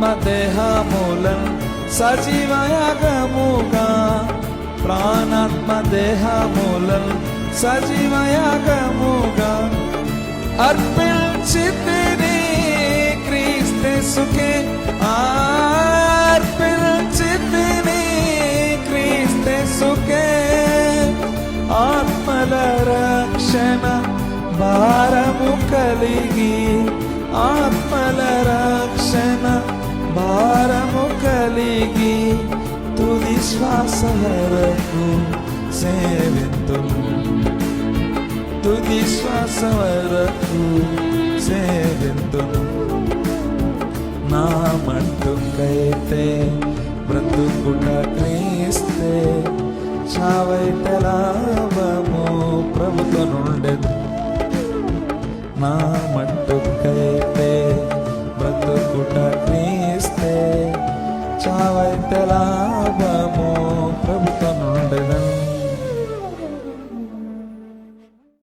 ప్రాణాత్మ దేహములను సజీవయాగముగా ప్రాణాత్మ దేహములను సజీవయాగముగా అర్పించితిని క్రీస్తుకే అర్పించితిని క్రీస్తుకే ఆత్మల రక్షణ భారము కలిగి ఆత్మల కలిగి తుది శ్వాస వరకు సేవింతు తుది శ్వాస వరకు సేవింతు నా మంటుకైతే బ్రతుకుట క్రీస్తే చావైతే లాభము ప్రభుత్వ నుండెదు నా మట్టుకైతే బ్రతుకుట క్రీస్తే telava amor.